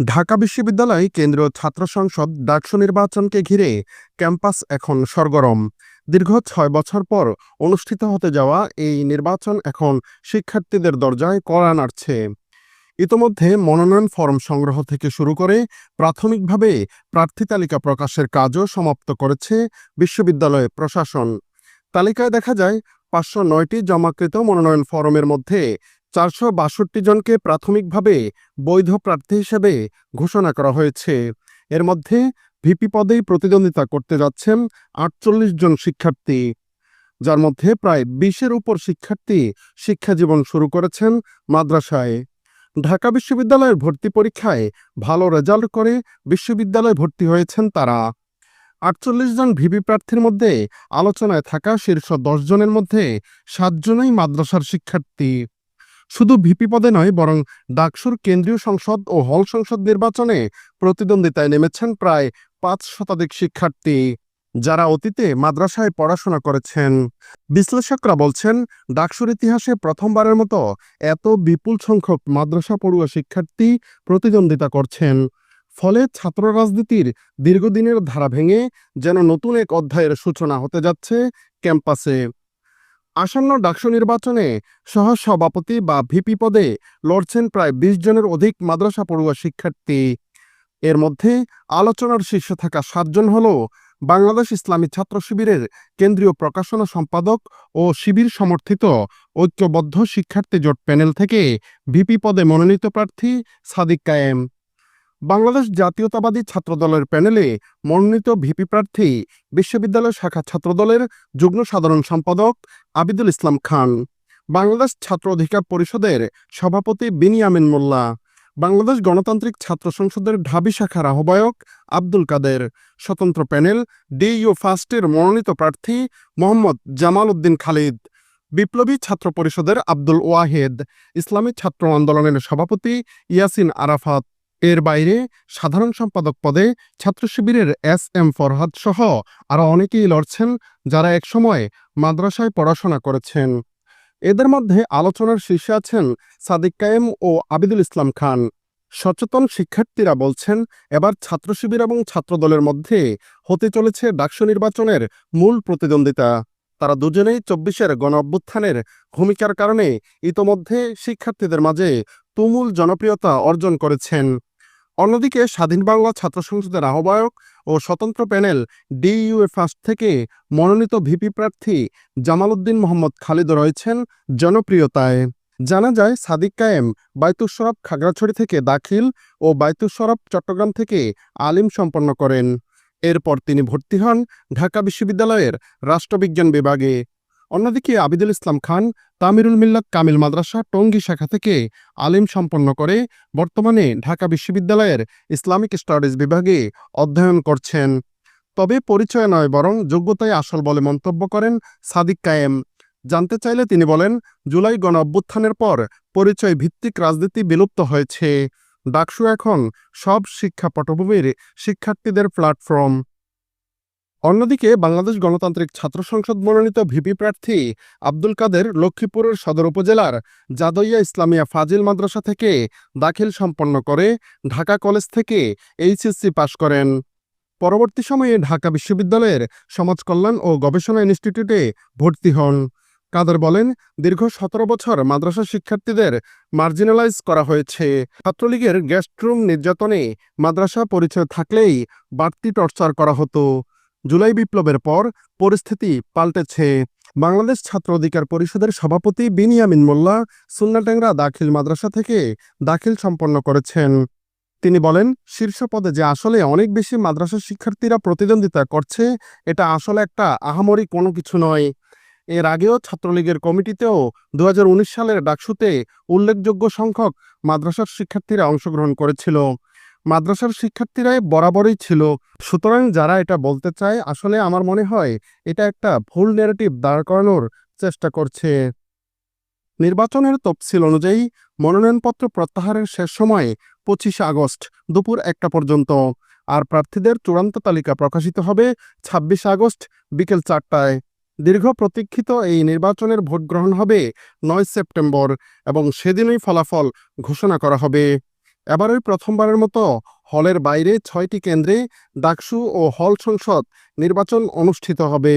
ঢাকা বিশ্ববিদ্যালয় কেন্দ্রীয় ছাত্র সংসদ ডাকসু নির্বাচনকে ঘিরে ক্যাম্পাস এখন সরগরম। দীর্ঘ ছয় বছর পর অনুষ্ঠিত হতে যাওয়া এই নির্বাচন এখন শিক্ষার্থীদের দরজায় কড়া নাড়ছে। ইতোমধ্যে মনোনয়ন ফরম সংগ্রহ থেকে শুরু করে প্রাথমিকভাবে প্রার্থী তালিকা প্রকাশের কাজও সমাপ্ত করেছে বিশ্ববিদ্যালয় প্রশাসন। তালিকায় দেখা যায়, পাঁচশো নয়টি জমাকৃত মনোনয়ন ফরমের মধ্যে চারশো বাষট্টি জনকে প্রাথমিকভাবে বৈধ প্রার্থী হিসেবে ঘোষণা করা হয়েছে। এর মধ্যে ভিপি পদেই প্রতিদ্বন্দ্বিতা করতে যাচ্ছেন আটচল্লিশ জন শিক্ষার্থী। যার মধ্যে প্রায় বিশের উপর শিক্ষার্থী শিক্ষাজীবন শুরু করেছেন মাদ্রাসায়। ঢাকা বিশ্ববিদ্যালয়ের ভর্তি পরীক্ষায় ভালো রেজাল্ট করে বিশ্ববিদ্যালয়ে ভর্তি হয়েছেন তারা। আটচল্লিশ জন ভিপি প্রার্থীর মধ্যে আলোচনায় থাকা শীর্ষ দশ জনের মধ্যে সাতজনই মাদ্রাসার শিক্ষার্থী। শুধু ভিপি পদে নয়, বরং ডাকসুর কেন্দ্রীয় সংসদ ও হল সংসদ নির্বাচনে প্রতিদ্বন্দ্বিতায় নেমেছেন প্রায় পাঁচ শতাধিক শিক্ষার্থী, যারা অতীতে মাদ্রাসায় পড়াশোনা করেছেন। বিশ্লেষকরা বলছেন, ডাকসুর ইতিহাসে প্রথমবারের মতো এত বিপুল সংখ্যক মাদ্রাসা পড়ুয়া শিক্ষার্থী প্রতিদ্বন্দ্বিতা করছেন। ফলে ছাত্র রাজনীতির দীর্ঘদিনের ধারা ভেঙে যেন নতুন এক অধ্যায়ের সূচনা হতে যাচ্ছে ক্যাম্পাসে। আসন্ন ডাকসু নির্বাচনে সহসভাপতি বা ভিপি পদে লড়ছেন প্রায় বিশ জনের অধিক মাদ্রাসা পড়ুয়া শিক্ষার্থী। এর মধ্যে আলোচনার শীর্ষে থাকা সাতজন হল বাংলাদেশ ইসলামী ছাত্র শিবিরের কেন্দ্রীয় প্রকাশনা সম্পাদক ও শিবির সমর্থিত ঐক্যবদ্ধ শিক্ষার্থী জোট প্যানেল থেকে ভিপি পদে মনোনীত প্রার্থী সাদিক কায়েম। বাংলাদেশ জাতীয়তাবাদী ছাত্রদলের প্যানেলে মনোনীত ভিপি প্রার্থী বিশ্ববিদ্যালয় শাখা ছাত্রদলের যুগ্ম সাধারণ সম্পাদক আবিদুল ইসলাম খান, বাংলাদেশ ছাত্র অধিকার পরিষদের সভাপতি বিনিয়ামিন মোল্লা, বাংলাদেশ গণতান্ত্রিক ছাত্র সংসদের ঢাবি শাখার আহ্বায়ক আব্দুল কাদের, স্বতন্ত্র প্যানেল ডিইউ ফার্স্টের মনোনীত প্রার্থী মোহাম্মদ জামাল উদ্দিন খালিদ, বিপ্লবী ছাত্র পরিষদের আব্দুল ওয়াহেদ, ইসলামী ছাত্র আন্দোলনের সভাপতি ইয়াসিন আরাফাত। এর বাইরে সাধারণ সম্পাদক পদে ছাত্র শিবিরের এস এম ফরহাদ সহ আরও অনেকেই লড়ছেন যারা একসময় মাদ্রাসায় পড়াশোনা করেছেন। এদের মধ্যে আলোচনার শীর্ষে আছেন সাদিক কায়েম ও আবিদুল ইসলাম খান। সচেতন শিক্ষার্থীরা বলছেন, এবার ছাত্র শিবির এবং ছাত্রদলের মধ্যে হতে চলেছে ডাকসু নির্বাচনের মূল প্রতিদ্বন্দ্বিতা। তারা দুজনেই চব্বিশের গণ অভ্যুত্থানের ভূমিকার কারণে ইতোমধ্যে শিক্ষার্থীদের মাঝে তুমুল জনপ্রিয়তা অর্জন করেছেন। অন্যদিকে স্বাধীন বাংলা ছাত্র সংসদের আহ্বায়ক ও স্বতন্ত্র প্যানেল ডিইউএ ফার্স্ট থেকে মনোনীত ভিপি প্রার্থী জামাল উদ্দিন মোহাম্মদ খালিদ রয়েছেন জনপ্রিয়তায়। জানা যায়, সাদিক কায়েম বাইতুস সরব খাগড়াছড়ি থেকে দাখিল ও বাইতুস সরব চট্টগ্রাম থেকে আলিম সম্পন্ন করেন। এরপর তিনি ভর্তি হন ঢাকা বিশ্ববিদ্যালয়ের রাষ্ট্রবিজ্ঞান বিভাগে। অন্যদিকে আবিদুল ইসলাম খান তামিরুল মিল্লাত কামিল মাদ্রাসা টঙ্গী শাখা থেকে আলিম সম্পন্ন করে বর্তমানে ঢাকা বিশ্ববিদ্যালয়ের ইসলামিক স্টাডিজ বিভাগে অধ্যয়ন করছেন। তবে পরিচয় নয়, বরং যোগ্যতায় আসল বলে মন্তব্য করেন সাদিক কায়েম। জানতে চাইলে তিনি বলেন, জুলাই গণ অভ্যুত্থানের পর পরিচয় ভিত্তিক রাজনীতি বিলুপ্ত হয়েছে। ডাকসু এখন সব শিক্ষা পটভূমির শিক্ষার্থীদের প্ল্যাটফর্ম। অন্যদিকে বাংলাদেশ গণতান্ত্রিক ছাত্র সংসদ মনোনীত ভিপি প্রার্থী আব্দুল কাদের লক্ষ্মীপুরের সদর উপজেলার জাদইয়া ইসলামিয়া ফাজিল মাদ্রাসা থেকে দাখিল সম্পন্ন করে ঢাকা কলেজ থেকে এইচএসসি পাশ করেন। পরবর্তী সময়ে ঢাকা বিশ্ববিদ্যালয়ের সমাজ কল্যাণ ও গবেষণা ইনস্টিটিউটে ভর্তি হন। কাদের বলেন, দীর্ঘ সতেরো বছর মাদ্রাসা শিক্ষার্থীদের মার্জিনালাইজ করা হয়েছে। ছাত্রলীগের গেস্টরুম নির্যাতনে মাদ্রাসা পরিচয় থাকলেই বাড়তি টর্চার করা হতো। জুলাই বিপ্লবের পর পরিস্থিতি পাল্টেছে। বাংলাদেশ ছাত্র অধিকার পরিষদের সভাপতি বিনিয়ামিন মোল্লা সুন্নাটেংরা দাখিল মাদ্রাসা থেকে দাখিল সম্পন্ন করেছেন। তিনি বলেন শীর্ষ পদে যে আসলে অনেক বেশি মাদ্রাসা শিক্ষার্থীরা প্রতিদ্বন্দ্বিতা করছে, এটা আসলে একটা আহামরি কোনো কিছু নয়। এর আগেও ছাত্রলীগের কমিটিতেও দু হাজার উনিশ সালের ডাকসুতে উল্লেখযোগ্য সংখ্যক মাদ্রাসার শিক্ষার্থীরা অংশগ্রহণ করেছিল। মাদ্রাসার শিক্ষার্থীরাই বরাবরই ছিল। সুতরাং যারা এটা বলতে চায়, আসলে আমার মনে হয় এটা একটা ভুল নেগেটিভ দাঁড় করানোর চেষ্টা করছে। নির্বাচনের তফসিল অনুযায়ী মনোনয়নপত্র প্রত্যাহারের শেষ সময় পঁচিশে আগস্ট, দুপুর একটা পর্যন্ত। আর প্রার্থীদের চূড়ান্ত তালিকা প্রকাশিত হবে ছাব্বিশে আগস্ট বিকেল চারটায়। দীর্ঘ প্রতীক্ষিত এই নির্বাচনের ভোট গ্রহণ হবে নয় সেপ্টেম্বর এবং সেদিনই ফলাফল ঘোষণা করা হবে। এবারই প্রথমবারের মতো হলের বাইরে ছয়টি কেন্দ্রে ডাকসু ও হল সংসদ নির্বাচন অনুষ্ঠিত হবে।